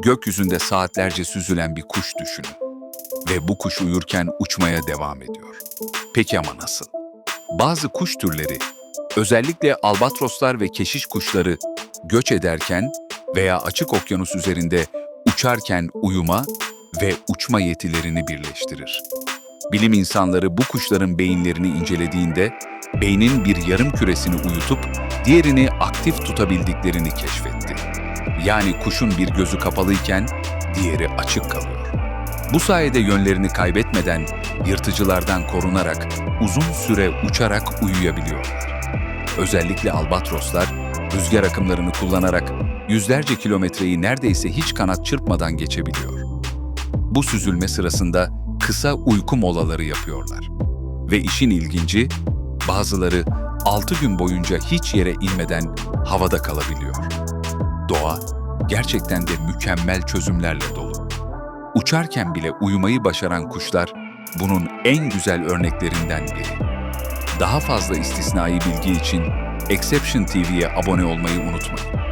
Gökyüzünde saatlerce süzülen bir kuş düşünün. Ve bu kuş uyurken uçmaya devam ediyor. Peki ama nasıl? Bazı kuş türleri, özellikle albatroslar ve keşiş kuşları göç ederken veya açık okyanus üzerinde uçarken uyuma ve uçma yetilerini birleştirir. Bilim insanları bu kuşların beyinlerini incelediğinde beynin bir yarım küresini uyutup diğerini aktif tutabildiklerini keşfetti. Yani kuşun bir gözü kapalıyken diğeri açık kalıyor. Bu sayede yönlerini kaybetmeden yırtıcılardan korunarak uzun süre uçarak uyuyabiliyorlar. Özellikle albatroslar rüzgar akımlarını kullanarak yüzlerce kilometreyi neredeyse hiç kanat çırpmadan geçebiliyor. Bu süzülme sırasında kısa uyku molaları yapıyorlar. Ve işin ilginci, bazıları 6 gün boyunca hiç yere inmeden havada kalabiliyor. Doğa gerçekten de mükemmel çözümlerle dolu. Uçarken bile uyumayı başaran kuşlar bunun en güzel örneklerinden biri. Daha fazla istisnai bilgi için Exception TV'ye abone olmayı unutmayın.